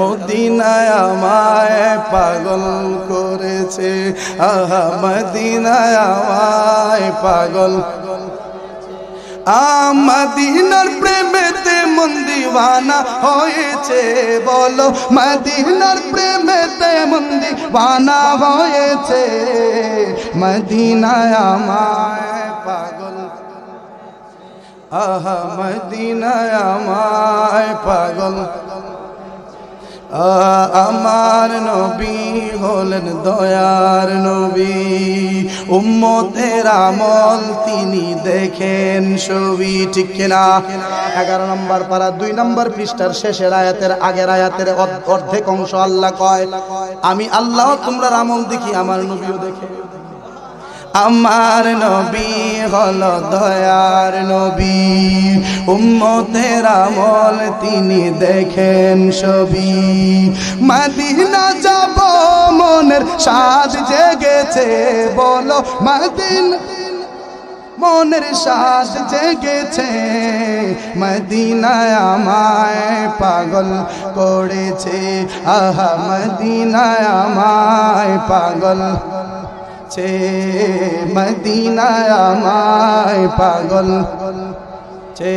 মদিনায় আমায় পাগল করেছে। আহা, মদিনায় আমায় পাগল আমাদিনার প্রেমেতে মন দিওয়ানা হয়েছে, বলো। মদিনার প্রেমেতে মন দিওয়ানা হয়েছে। মদিনায় আমায় পাগল আহা, মদিনায় আমায় পাগল আমার নবী হলেন দয়ার নবী। উম্মতের আমল তিনি দেখেন ছবি, ঠিক কিনা? এগারো নম্বর পারা, দুই নম্বর পৃষ্ঠার শেষের আয়াতের আগের আয়াতের অর্ধেক অংশ আল্লাহ কয়, আমি আল্লাহ, তোমরা আমল দেখি, আমার নবীও দেখে। আমার নবী হল দয়ার নবী। উম্মতের আমল তিনি দেখেন ছবি। মাদিনা যাব, মনের সাজ জেগেছে, বলো মাদিন। মনের সাজ জেগেছে, মদিনায় আমায় পাগল করেছে। আহা, মদিনায় আমায় পাগল ছে মদিনায় আমায় পাগল। ছে